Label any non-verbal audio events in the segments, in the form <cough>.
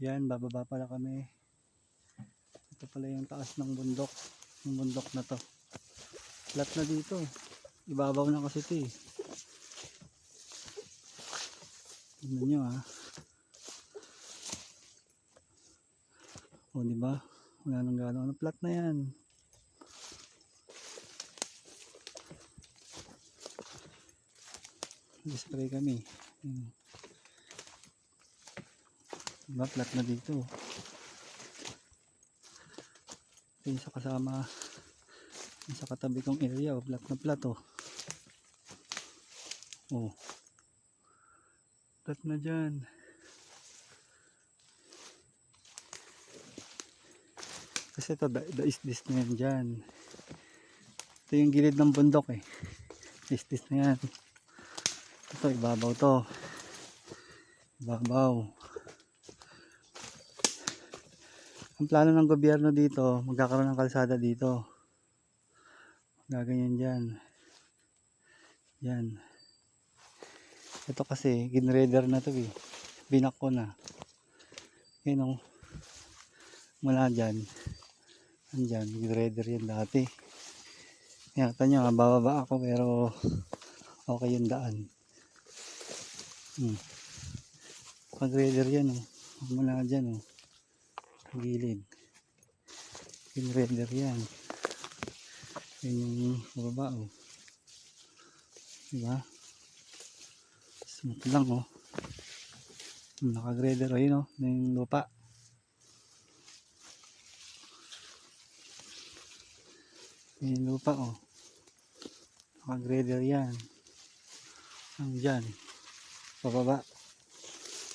Yan, bababa pala kami. Ito pala yung taas ng bundok. Yung bundok na to. Flat na dito. Ibabaw na kasi ito eh. Tingnan nyo ah. O di ba? Wala nang. Ano flat na yan? Spray kami. Hmm. Diba, na dito. Ito yung sa kasama sa katabi kong area, oh, flat na flat oh. Oh. Flat na dyan. Kasi ito, da, da is this na yan dyan. Ito yung gilid ng bundok eh. Is this na yan. Ito, ibabaw to. Ibabaw. Ang plano ng gobyerno dito, magkakaroon ng kalsada dito. Gaganyan dyan. Yan. Ito kasi, ginreder na to eh. Binak ko na. Yun o. Mula dyan. Andyan, ginreder yan dati. Kaya nyo, bababa ako pero okay yung daan. Hmm. Pag-grader yan oh. Mula dyan oh. Gilid. Ginreder yan. Yan yung baba oh. Diba? Smooth lang oh. Naka-grader oh yun oh. Na yung lupa. Yan yung lupa oh. Naka-grader yan. Ang dyan. Pababa.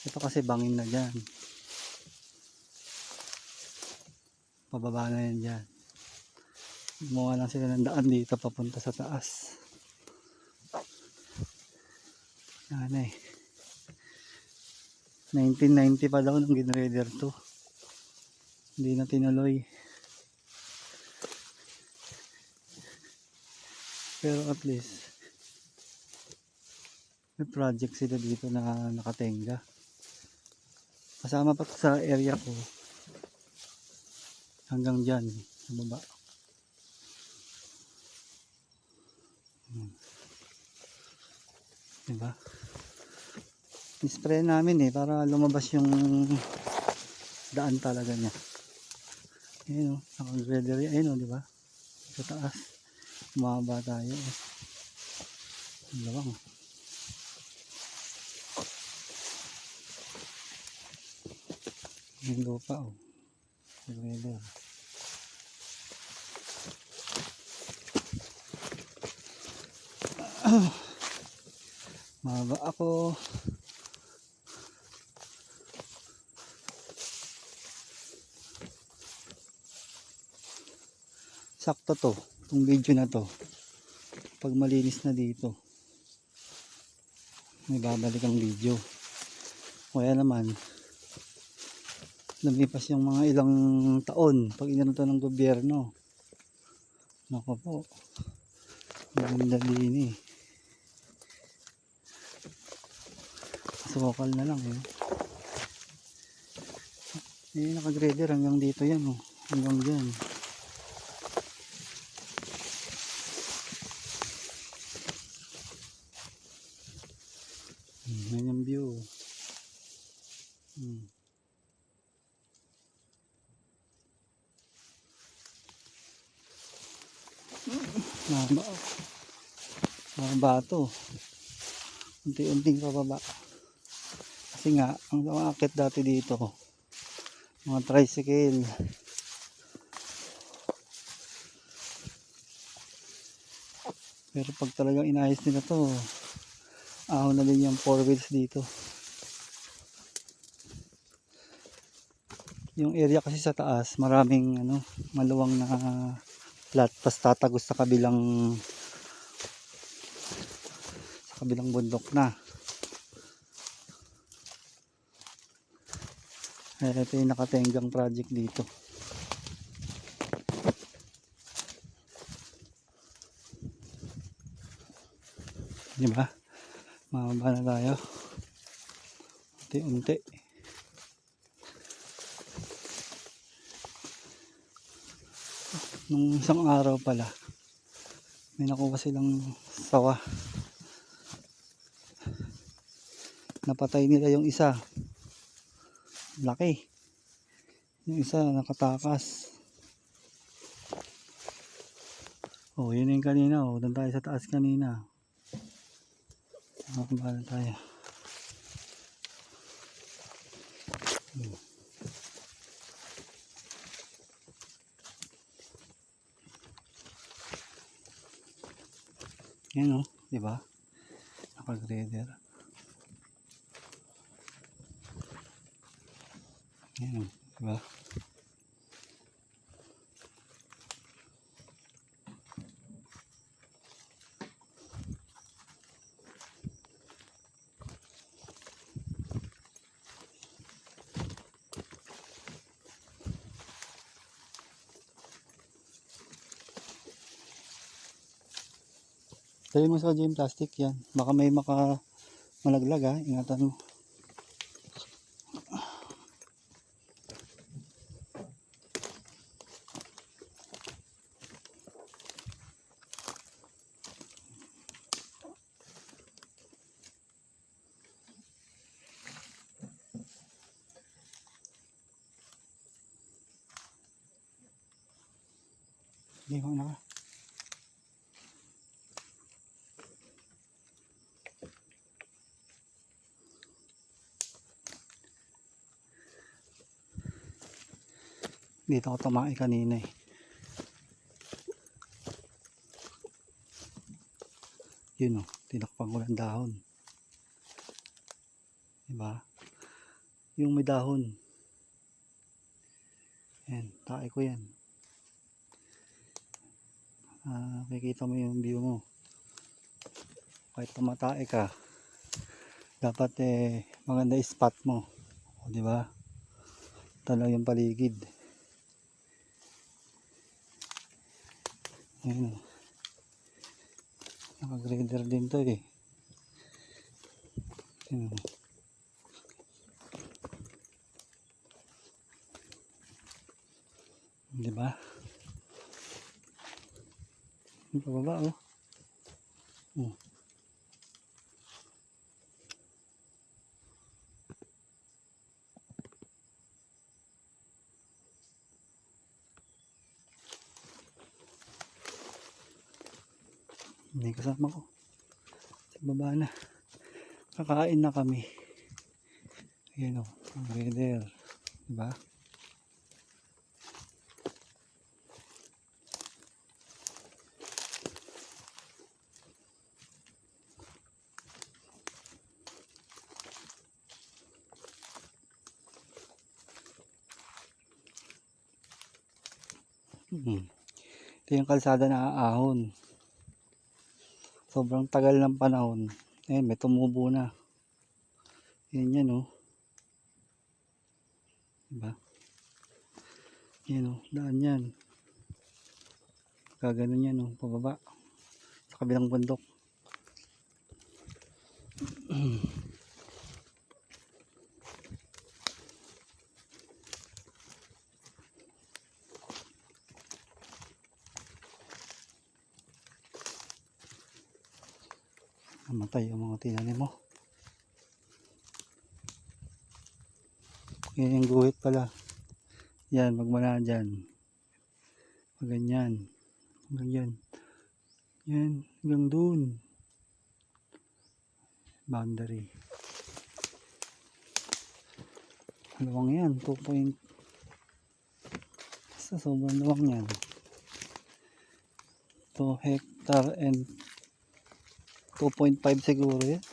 Ito kasi bangin na dyan. Pababa na yan dyan. Gumawa lang sila ng daan dito papunta sa taas. Yan eh. 1990 pa daw nung ginraider to. Hindi na tinuloy. Pero at least may project sila dito na nakatenga. Kasama pa sa area ko. Hanggang dyan, sa baba. Hmm. Diba? Spray namin eh, para lumabas yung daan talaga niya. Ayun o, naka-grader yan. Ayun o, diba? Sa taas. Umaba tayo. oh. Ang lawang. Yung lupa oh. Ah. Maba ako. Sakto to. Itong video na to. Pag malinis na dito. May babalik ang video. Kaya naman, lumipas yung mga ilang taon pag inanuto ng gobyerno. Nako po. Maganda din eh. Sukal na lang eh. Eh, nakagrader hanggang dito yan oh. Hanggang dyan. Hmm, yan yung view. Hmm. Mahaba. Mahaba to. Unti-unting pababa. Kasi nga, ang umakit dati dito, mga tricycle. Pero pag talagang inayos nila to, ahon na din yung four wheels dito. Yung area kasi sa taas, maraming ano, maluwang na flat tas tatagos sa kabilang sa kabilang bundok na. Eh ito yung nakatenggang project dito. Di ba? Mababa na tayo. Unti unti nung isang araw pala may nakuha silang sawa. Napatay nila yung isa. Laki. Yung isa nakatakas. Oh yun yung kanina. Oh doon tayo sa taas kanina. Makabala tayo. Hmm. Yan o, di ba? Naka-grader. Yan o, di ba? Dali mo sa yung plastic yan. Baka may maka malaglag ha. Ingatan mo. Hindi ko na. Dito ako tumae kanina eh. Yun o, tinakpan ko ng dahon. Diba? Yung may dahon. Yan, tae ko yan. Ah, makikita mo yung view mo. Kahit tumatae ka, dapat eh, maganda spot mo. O, di ba? Tanaw yung paligid. Ayun o. Naka-grader din to eh. Ayun o. Di ba? Yung pababa oh. Oh. Hindi kasama ko. Sa baba na. Kakain na kami. Ayan o. Ang grader. Diba? Hmm. Ito yung kalsada na aahon. Sobrang tagal ng panahon. Eh, may tumubo na. Yan yan oh. Diba? Yan oh, daan yan. Kaganon yan oh, pababa. Sa kabilang bundok. <clears throat> Namatay yung mga tinanim mo. Yan yung guhit pala. Yan, magmana dyan. Ganyan. Hanggang yan. Yan, hanggang dun. Boundary. Luwang yan, 2 point. Sa sobrang luwang yan. 2 hectare and 2.5 siguro yan.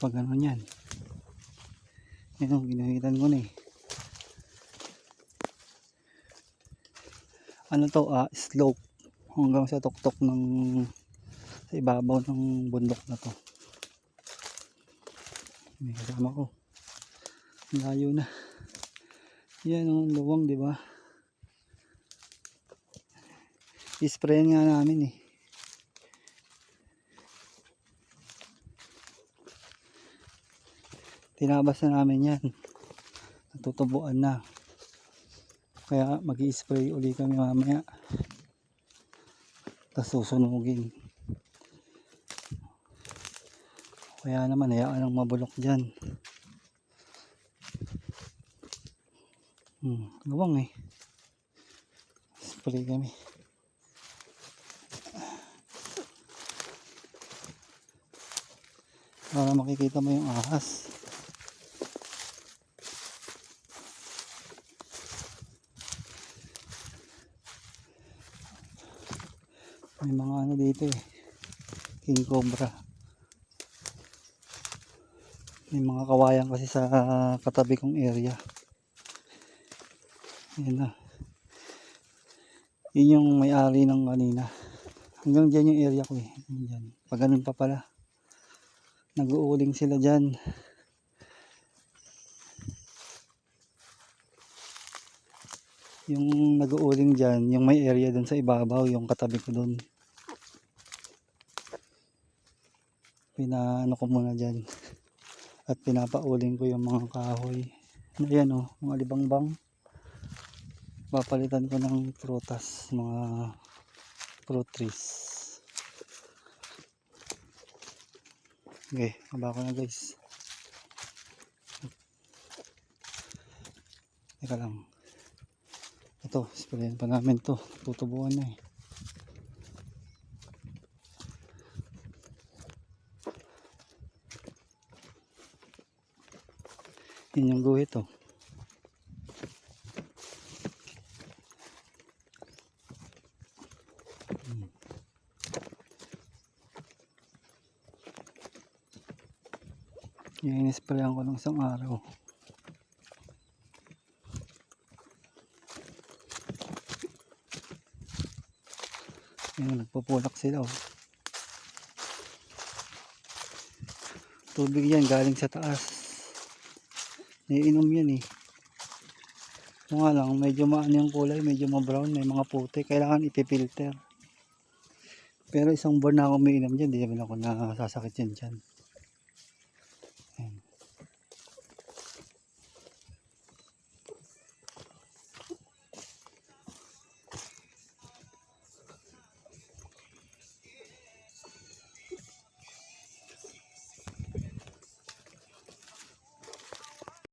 Pag ano yan. Yan ang ginahitan ko na eh. Ano to ah, slope. Hanggang sa tuktok ng sa ibabaw ng bundok na to. May kasama ko. Layo na. Yan ang luwang, di ba? Isprayan nga namin eh. Tinabas na namin yan. Natutubuan na. Kaya mag spray uli kami mamaya. Tapos susunugin. Kaya naman, hayaan ang mabulok dyan. Hmm, gawang eh. Spray kami. Para makikita mo yung ahas. May mga ano dito eh. King Cobra. May mga kawayan kasi sa katabi kong area. Yan na. Yun yung may-ari ng kanina. Hanggang dyan yung area ko eh. Dyan. Pag ganun pa pala. Nag-uuling sila dyan. Yung nag-uuling dyan, yung may area dun sa ibabaw, yung katabi ko dun. Pinaano ko muna dyan. At pinapauling ko yung mga kahoy. Ayan o, mga libangbang. Papalitan ko ng prutas, mga fruit trees. Okay, haba ko na guys. Teka lang. Ito, sprayan pa namin to. Tutubuan na eh. Yun yung guhit oh. Hmm. Yan, inisprayan ko ng isang araw. Ayun, nagpupulak sila oh. Tubig yan galing sa taas. Naiinom yan eh. Kung nga lang, medyo maano yung kulay, medyo ma-brown, may mga puti. Kailangan ipipilter. Pero isang buwan na ako umiinom dyan, di naman ako nasasakit yan dyan.